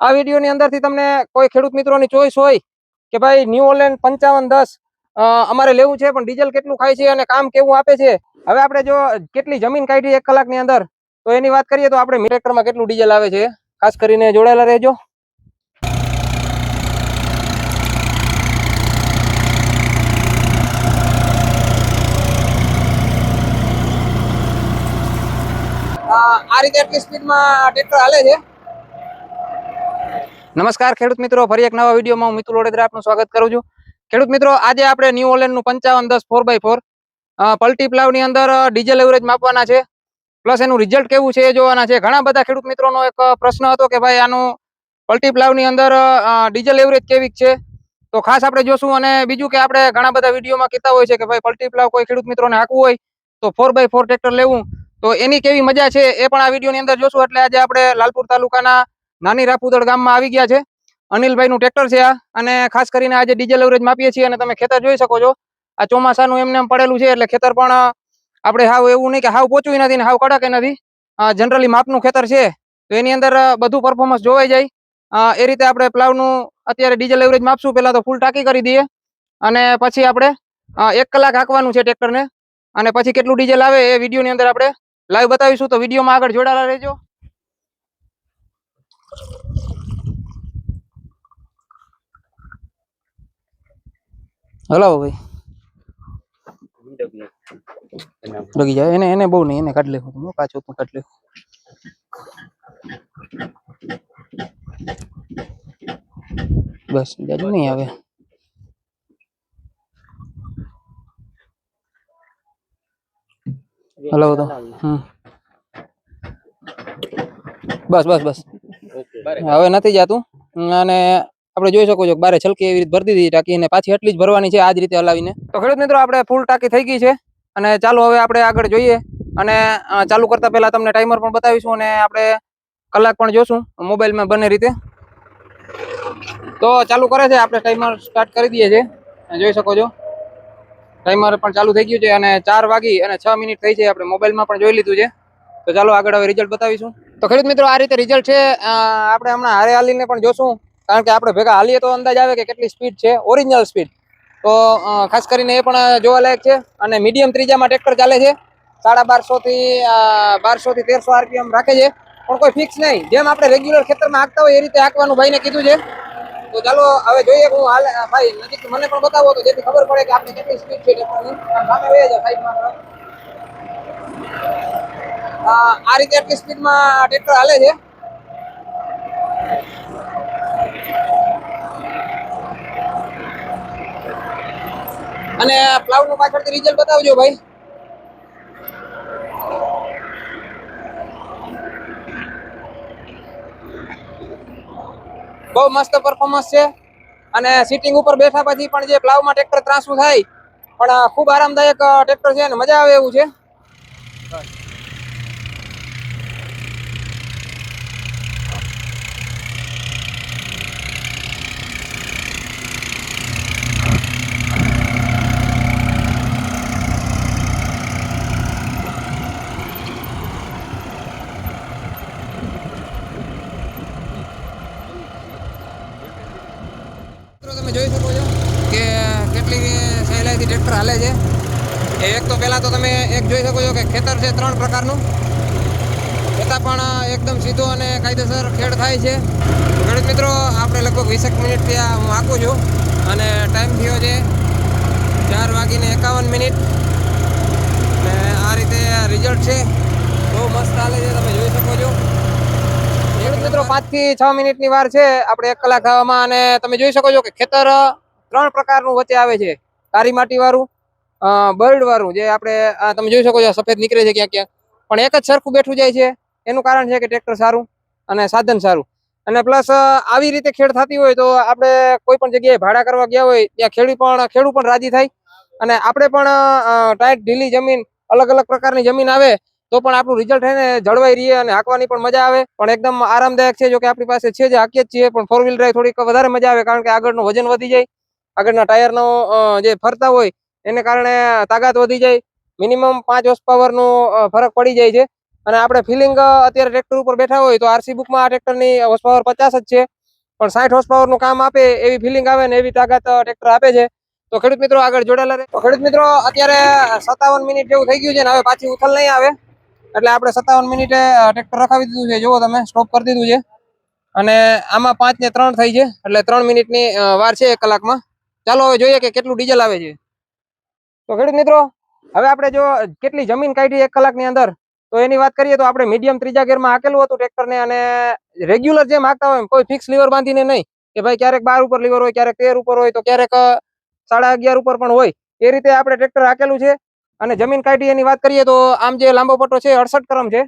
આ વિડીયોની અંદરથી તમને કોઈ ખેડૂત મિત્રોની ચોઈસ હોય કે ભાઈ ન્યુ ઓલેન્ડ પંચાવન દસ અમારે લેવું છે, પણ ડીઝલ કેટલું ખાય છે અને કામ કેવું આપે છે? હવે આપણે જો કેટલી જમીન કાઢી એક કલાકની અંદર, તો એની વાત કરીએ તો આપણે ટ્રેક્ટરમાં કેટલું ડીઝલ આવે છે? ખાસ કરીને જોડાયેલા રહેજો. આ રીતે એટલી સ્પીડમાં ટ્રેક્ટર હાલે છે. નમસ્કાર ખેડૂત મિત્રો, ફરી એક નવા વિડીયોમાં હું મિતુલ વડોદરા આપનું સ્વાગત કરું છું. ખેડૂત મિત્રો, આજે આપણે ન્યુ ઓલેન્ડનું પંચાવન દસ ફોર બાય ફોર પલ્ટી પ્લાવની અંદર ડીઝલ એવરેજ માપવાના છે. પ્લસ એનું રિઝલ્ટ કેવું છે એ જોવાના છે. ઘણા બધા ખેડૂત મિત્રોનો એક પ્રશ્ન હતો કે ભાઈ, આનું પલ્ટી પ્લાવની અંદર ડીઝલ એવરેજ કેવી છે? તો ખાસ આપણે જોશું અને બીજું કે આપણે ઘણા બધા વિડીયોમાં કહેતા હોય છે કે ભાઈ, પલ્ટી પ્લાવ કોઈ ખેડૂત મિત્રોને હાંકવું હોય, તો ફોર બાય ફોર ટ્રેક્ટર લેવું. તો એની કેવી મજા છે એ પણ આ વિડીયોની અંદર જોશું. એટલે આજે આપણે લાલપુર તાલુકાના નાની રાપુદળ ગામમાં આવી ગયા છે. અનિલભાઈનું ટ્રેક્ટર છે આ, અને ખાસ કરીને આજે ડીઝલ એવરેજ માપીએ છીએ અને તમે ખેતર જોઈ શકો છો. આ ચોમાસાનું એમને એમ પડેલું છે એટલે ખેતર પણ આપણે હાવ એવું નહીં કે હાવ પોચું નથી ને હાવ કડક નથી જનરલી માપનું ખેતર છે. તો એની અંદર બધું પરફોર્મન્સ જોવાઈ જાય. એ રીતે આપણે પ્લાવનું અત્યારે ડીઝલ એવરેજ માપશું. પહેલા તો ફૂલ ટાંકી કરી દઈએ. અને પછી આપણે એક કલાક હાંકવાનું છે ટ્રેક્ટરને. અને પછી કેટલું ડીઝલ આવે એ વિડીયોની અંદર આપણે લાઈવ બતાવીશું. તો વિડીયોમાં આગળ જોડાયેલા રહેજો. હલાવો ભાઈ. લગી જાય. એને એને બહુ નહીં, એને કાઢી લેવું તમે પાછું તું કાઢી લેવું. બસ જાજુ નહીં આવે. હલાવો તો. હમ. બસ બસ બસ. હવે નથી જાતું. અને આપણે જોઈ શકો છો બારે છલકી એવી રીતે ભરી દીધી ટાંકી અને પાછી એટલી જ ભરવાની છે આ જ રીતે હલાવીને. તો ખેડૂત મિત્રો, આપણે ફૂલ ટાંકી થઈ ગઈ છે. અને ચાલો હવે આપણે આગળ જોઈએ. અને ચાલુ કરતા પહેલા તમને ટાઈમર પણ બતાવીશું અને આપણે કલાક પણ જોશું મોબાઈલમાં બંને રીતે. તો ચાલુ કરે છે, આપણે ટાઈમર સ્ટાર્ટ કરી દઈએ છે જોઈ શકો છો ટાઈમર પણ ચાલુ થઈ ગયું છે અને ચાર વાગી અને છ મિનિટ થઈ છે, આપણે મોબાઈલમાં પણ જોઈ લીધું છે. તો ચાલો આગળ હવે રિઝલ્ટ બતાવીશું. તો ખેડૂત મિત્રો, આ રીતે રિઝલ્ટ છે. આપણે હમણાં હારે હાલીને પણ જોશું. કારણ કે આપણે ભેગા હાલીએ તો અંદાજ આવે કે કેટલી સ્પીડ છે. ઓરિજિનલ સ્પીડ તો ખાસ કરીને એ પણ જોવાલાયક છે. અને મીડિયમ ત્રીજામાં ટ્રેક્ટર ચાલે છે. સાડા બારસોથી બારસોથી તેરસો આરપીએમ રાખે છે. પણ કોઈ ફિક્સ નહીં. જેમ આપણે રેગ્યુલર ખેતરમાં હાંકતા હોય એ રીતે હાંકવાનું ભાઈને કીધું છે. તો ચાલો, હવે જોઈએ હું હાલ, ભાઈ નજીક મને પણ બતાવો તો જેથી ખબર પડે કે આપણે કેટલી સ્પીડ છે સામે આ રીતે આટલી સ્પીડમાં ટ્રેક્ટર હાલે છે. અને પ્લાવનું પાછળથી રિઝલ્ટ બતાવજો ભાઈ. બહુ મસ્ત પરફોર્મન્સ છે. અને સિટિંગ ઉપર બેઠા પછી પણ જે પ્લાવમાં ટ્રેક્ટર ત્રાસું થાય, પણ ખૂબ આરામદાયક ટ્રેક્ટર છે અને મજા આવે એવું છે. જોઈ શકો છો કે કેટલી સહેલાઈથી ટ્રેક્ટર હાલે છે. એક તો પહેલાં તો તમે એક જોઈ શકો છો કે ખેતર છે ત્રણ પ્રકારનું. છતાં પણ એકદમ સીધો અને કાયદેસર ખેડ થાય છે. ગણિત મિત્રો, આપણે લગભગ વીસેક મિનિટ ત્યાં હું આંકું છું અને ટાઈમ થયો છે ચાર વાગીને એકાવન મિનિટ. અને આ રીતે રિઝલ્ટ છે. બહુ મસ્ત હાલે છે, તમે જોઈ શકો છો. મિત્રો, પાંચથી છ મિનિટની વાર છે. આપણે એક કલાક થવામાં અને તમે જોઈ શકો છો કે ખેતર ત્રણ પ્રકારનું વચ્ચે આવે છે. કાળી માટી વાળું બર્ડ વાળું જે આપણે તમે જોઈ શકો છો સફેદ નીકળે છે ક્યાંક ક્યાં પણ એક જ સરખું બેઠું જાય છે. એનું કારણ છે કે ટ્રેક્ટર સારું અને સાધન સારું. અને પ્લસ આવી રીતે ખેડ થતી હોય તો આપણે કોઈ પણ જગ્યાએ ભાડા કરવા ગયા હોય, ત્યાં ખેડૂત પણ ખેડૂત પણ રાજી થાય. અને આપણે પણ ટાઈટ ઢીલી જમીન, અલગ અલગ પ્રકારની જમીન આવે તો પણ આપણું રિઝલ્ટ એને જળવાઈ રહીએ અને હાંકવાની પણ મજા આવે. પણ એકદમ આરામદાયક છે જો કે આપણી પાસે છે જે હાંકીએ જ છીએ, પણ ફોર વ્હીલ ડ્રાઈવ થોડીક વધારે મજા આવે કારણ કે આગળનું વજન વધી જાય. આગળના ટાયરનો જે ફરતા હોય, એને કારણે તાકાત વધી જાય. મિનિમમ પાંચ હોર્સ પાવરનો ફરક પડી જાય છે. અને આપણે ફિલિંગ અત્યારે ટ્રેક્ટર ઉપર બેઠા હોય તો આરસી બુકમાં આ ટ્રેક્ટરની હોર્સ પાવર પચાસ જ છે. પણ સાઠ હોર્સ પાવરનું કામ આપે એવી ફિલિંગ આવે ને એવી તાકાત ટ્રેક્ટર આપે છે. તો ખેડૂત મિત્રો આગળ જોડાયેલા રહે. તો ખેડૂત મિત્રો અત્યારે સત્તાવન મિનિટ જેવું થઈ ગયું છે ને હવે પાછી ઉથલ નહીં આવે. એટલે આપણે સત્તાવન મિનિટે ટ્રેક્ટર રખાવી દીધું છે. જુઓ તમે સ્ટોપ કરી દીધું છે. અને આમાં પાંચ ને ત્રણ થઈ છે. એટલે ત્રણ મિનિટની વાર છે એક કલાકમાં. ચાલો હવે જોઈએ કે કેટલું ડીઝલ આવે છે. તો ખેડૂત મિત્રો, હવે આપણે જો કેટલી જમીન કાઢી એક કલાકની અંદર, તો એની વાત કરીએ તો આપણે મીડિયમ ત્રીજા ગેરમાં હાકેલું હતું ટ્રેક્ટરને અને રેગ્યુલર જેમ હાંકતા હોય કોઈ ફિક્સ લીવર બાંધીને નહીં કે ભાઈ ક્યારેક બાર ઉપર લીવર હોય, ક્યારેક તેર ઉપર હોય, તો ક્યારેક સાડા અગિયાર ઉપર પણ હોય. એ રીતે આપણે ટ્રેક્ટર હાકેલું છે. અને જમીન કાઢી એની વાત કરીએ તો આમ જે લાંબો પટ્ટો છે, અડસઠ કરમ છે.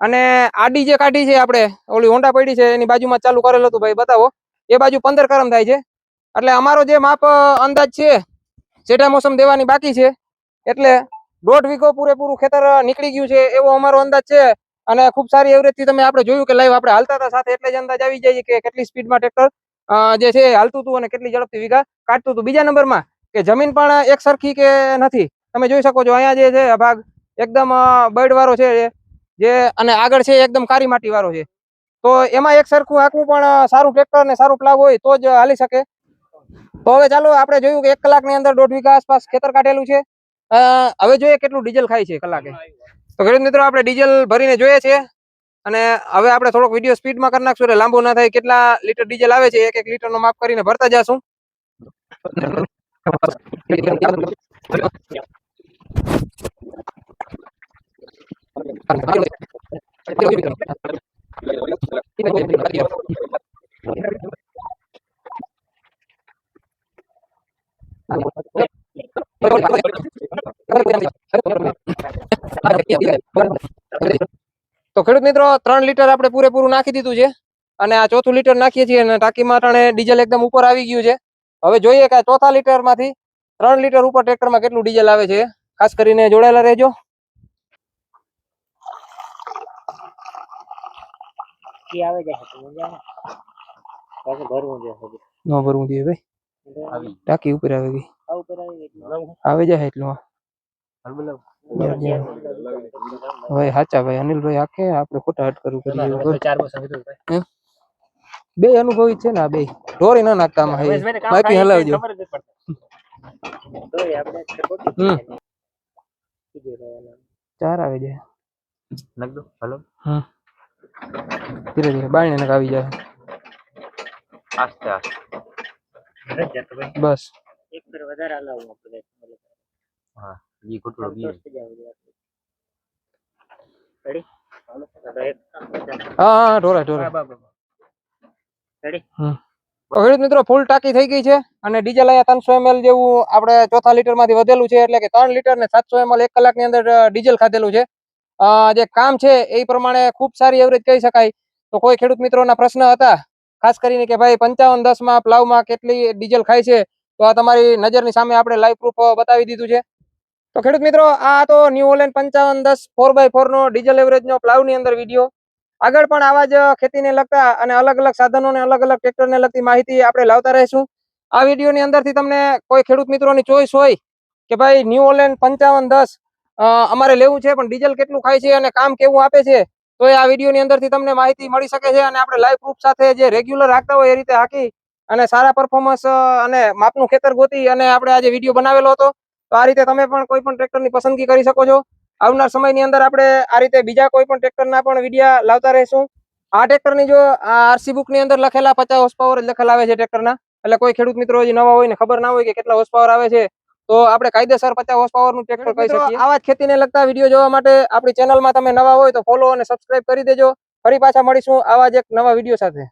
અને આડી જે કાઢી છે આપણે, ઓલી હોંડા પડી છે, એની બાજુમાં ચાલુ કરેલું હતું ભાઈ, બતાવો. એ બાજુ પંદર કરમ થાય છે. એટલે અમારો જે માપ અંદાજ છે જેટા મોસમ દેવાની બાકી છે. એટલે દોઢ વીઘો પૂરેપૂરું ખેતર નીકળી ગયું છે, એવો અમારો અંદાજ છે. અને ખૂબ સારી એવરેજથી તમે આપણે જોયું કે લાઈવ આપણે હાલતા હતા, સાથે એટલે જ અંદાજ આવી જાય કે કેટલી સ્પીડમાં ટ્રેક્ટર જે છે હાલતું હતું અને કેટલી ઝડપથી વીઘા કાઢતું હતું. બીજા નંબરમાં કે જમીન પણ એક સરખી કે નથી? તમે જોઈ શકો છો, અહીંયા જે છે ભાગ એકદમ બર્ડ વાળો છે જે- અને આગળ છે એકદમ કારી માટી વાળો છે. તો એમાં એક સરખું આંકવું પણ સારું ટ્રેક્ટર અને સારું પ્લાવ હોય તો જ હાલી શકે. તો હવે ચાલો, આપણે જોયું કે એક કલાકની અંદર દોઢ વીઘા આસપાસ ખેતર કાઢેલું છે. હવે જોઈએ કેટલું ડીઝલ ખાય છે કલાકે. તો ખેડૂત મિત્રો, આપણે ડીઝલ ભરીને જોઈએ છીએ. અને હવે આપણે થોડોક વીડિયો સ્પીડમાં કરી નાખશું એટલે લાંબુ ના થાય. કેટલા લીટર ડીઝલ આવે છે? એક એક લીટરનો માપ કરીને ભરતા જાશું. તો ખેડૂત મિત્રો, ત્રણ લીટર આપણે પૂરેપૂરું નાખી દીધું છે અને આ ચોથું લીટર નાખીએ છીએ અને ટાંકીમાં અટાણે ડીઝલ એકદમ ઉપર આવી ગયું છે. હવે જોઈએ કે આ ચોથા લીટરમાંથી ત્રણ લીટર ઉપર ટ્રેક્ટરમાં કેટલું ડીઝલ આવે છે. ખાસ કરીને જોડાયેલા રહેજો ઈ આવે જાય તો મજા આવે. પાછું ભરવું છે હજી. ન ભરવું જોઈએ ભાઈ આવી. ટાંકી ઉપર આવી ગઈ આ ઉપર આવી ગઈ એટલે. આવી જાય એટલું હા. અંદર યા, ત્યાં ભાઈ સાચા ભાઈ અનિલભાઈ આખે આપણે ખોટા હટ કરવું કરીએ ચાર બસ આવી ગયું. બે અનુભવી છે ને આ બે ઢોરી ન નાખતા આમાં હે. રમેશભાઈને કામ માહિતી થાય હલાવજો. ખબર જ નથી પડતી. તોય આપણે તો ખોટી હમ. ચાર આવી જાય નાખ દો. હાલો. ધીરે ધીરે બાળને નાખ આવી જાય આસ્તે આસ્તે. બસ એક ફેર વધારે હલાવવું આપણે. હા ઈ ઘૂંટડો ગયો. રેડી. હા હા ઢોરા ઢોરા બા, બા, બા. રેડી તો ખેડૂત મિત્રો ફૂલ ટાંકી થઈ ગઈ છે અને ડીઝલ અહીંયા ત્રણસો એમએલ જેવું આપણે ચોથા લીટરમાંથી વધેલું છે એટલે કે ત્રણ લીટર ને સાતસો એમએલ એક કલાકની અંદર ડીઝલ ખાધેલું છે. જે કામ છે એ પ્રમાણે ખૂબ સારી એવરેજ કહી શકાય. તો કોઈ ખેડૂત મિત્રોના પ્રશ્ન હતા, ખાસ કરીને કે ભાઈ પંચાવન દસમાં પ્લાવમાં કેટલી ડીઝલ ખાય છે, તો આ તમારી નજરની સામે આપણે લાઈવ પ્રૂફ બતાવી દીધું છે. તો ખેડૂત મિત્રો, આ તો ન્યુ ઓલેન્ડ પંચાવન દસ ફોર બાય ફોર નો ડીઝલ એવરેજ નો પ્લાવની અંદર વીડિયો. આગળ પણ આવા જ ખેતીને લગતા અને અલગ અલગ સાધનોને, અલગ અલગ ટ્રેક્ટરને લગતી માહિતી આપણે લાવતા રહીશું. આ વિડીયોની અંદરથી તમને કોઈ ખેડૂત મિત્રોની ચોઈસ હોય કે ભાઈ ન્યુ ઓલેન્ડ પંચાવન દસ અમારે લેવું છે, પણ ડીઝલ કેટલું ખાય છે અને કામ કેવું આપે છે, તો એ આ વિડીયોની અંદરથી તમને માહિતી મળી શકે છે અને આપણે લાઈવ પ્રૂફ સાથે જે રેગ્યુલર રાખતા હોય એ રીતે હાકી અને સારા પરફોર્મન્સ અને માપનું ખેતર ગોતી અને આપણે આજે વીડિયો બનાવેલો હતો. તો આ રીતે તમે પણ કોઈ પણ ટ્રેક્ટરની પસંદગી કરી શકો છો. આવનાર સમયની અંદર આપણે આ રીતે બીજા કોઈ પણ ટ્રેક્ટરના પણ વિડીયા લાવતા રહીશું. આ ટ્રેક્ટરની જો આરસી બુકની અંદર લખેલા પચાસ હોર્સ પાવર જ લખેલા આવે છે ટ્રેક્ટરના. એટલે કોઈ ખેડૂત મિત્રો હજી નવા હોય ને ખબર ના હોય કે કેટલા હોર્સ પાવર આવે છે તો આપણે કાયદેસર પચાસ હોર્સ પાવરનું ટ્રેક્ટર કહી શકીએ. આવા જ ખેતીને લગતા વીડિયો જોવા માટે આપણી ચેનલમાં તમે નવા હોય તો ફોલો અને સબસ્ક્રાઇબ કરી દેજો. ફરી પાછા મળીશું આવા જ એક નવા વીડિયો સાથે.